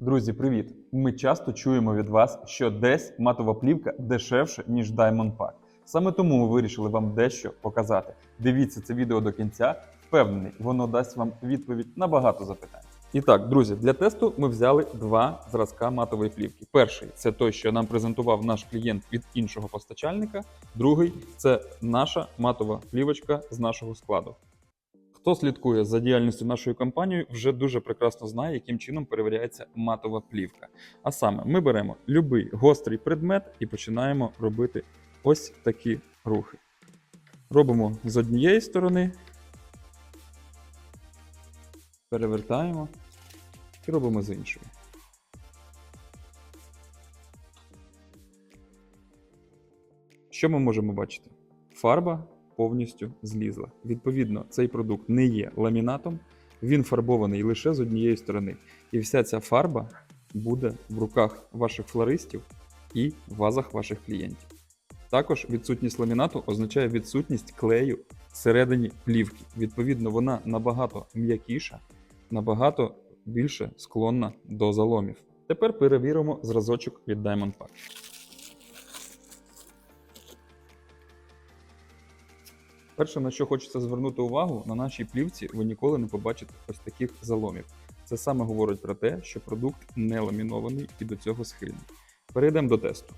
Друзі, привіт! Ми часто чуємо від вас, що десь матова плівка дешевше, ніж Diamond Pack. Саме тому ми вирішили вам дещо показати. Дивіться це відео до кінця. Впевнений, воно дасть вам відповідь на багато запитань. І так, друзі, для тесту ми взяли два зразка матової плівки. Перший це той, що нам презентував наш клієнт від іншого постачальника. Другий це наша матова плівочка з нашого складу. Хто слідкує за діяльністю нашої компанії, вже дуже прекрасно знає, яким чином перевіряється матова плівка. А саме, ми беремо будь-який гострий предмет і починаємо робити ось такі рухи. Робимо з однієї сторони, перевертаємо і робимо з іншої. Що ми можемо бачити? Фарба повністю злізла. Відповідно, цей продукт не є ламінатом, він фарбований лише з однієї сторони. І вся ця фарба буде в руках ваших флористів і вазах ваших клієнтів. Також відсутність ламінату означає відсутність клею всередині плівки. Відповідно, вона набагато м'якіша, набагато більше склонна до заломів. Тепер перевіримо зразочок від Diamond Pack. Перше, на що хочеться звернути увагу, на нашій плівці ви ніколи не побачите ось таких заломів. Це саме говорить про те, що продукт не ламінований і до цього схильний. Перейдемо до тесту.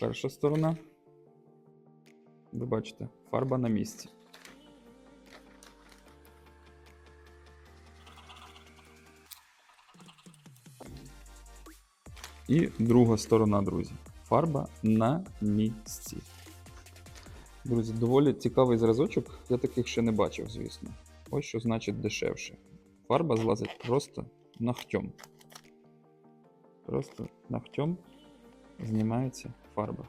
Перша сторона. Ви бачите, фарба на місці. І друга сторона, друзі. Фарба на місці. Друзі, доволі цікавий зразочок. Я таких ще не бачив, звісно. Ось що значить дешевше. Фарба злазить просто ногтем. Просто ногтем знімається фарба.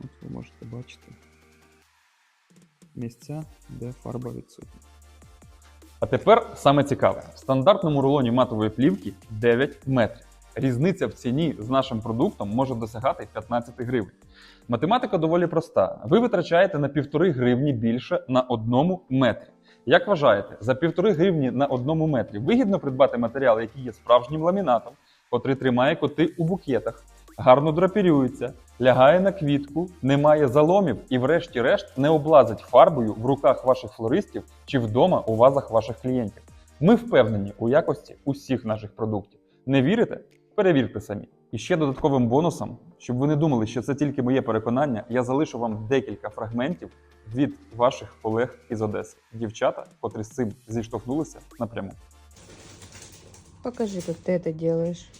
От ви можете бачити місця, де фарба відсутня. А тепер саме цікаве: в стандартному рулоні матової плівки 9 метрів. Різниця в ціні з нашим продуктом може досягати 15 гривень. Математика доволі проста. Ви витрачаєте на півтори гривні більше на одному метрі. Як вважаєте, за півтори гривні на одному метрі вигідно придбати матеріал, який є справжнім ламінатом, котрий тримає коти у букетах, гарно драпірюється, лягає на квітку, не має заломів і, врешті-решт, не облазить фарбою в руках ваших флористів чи вдома у вазах ваших клієнтів. Ми впевнені у якості усіх наших продуктів. Не вірите? Перевірте самі. І ще додатковим бонусом, щоб ви не думали, що це тільки моє переконання, я залишу вам декілька фрагментів від ваших колег із Одеси, дівчата, котрі з цим зіштовхнулися напряму. Покажи, як ти це робиш.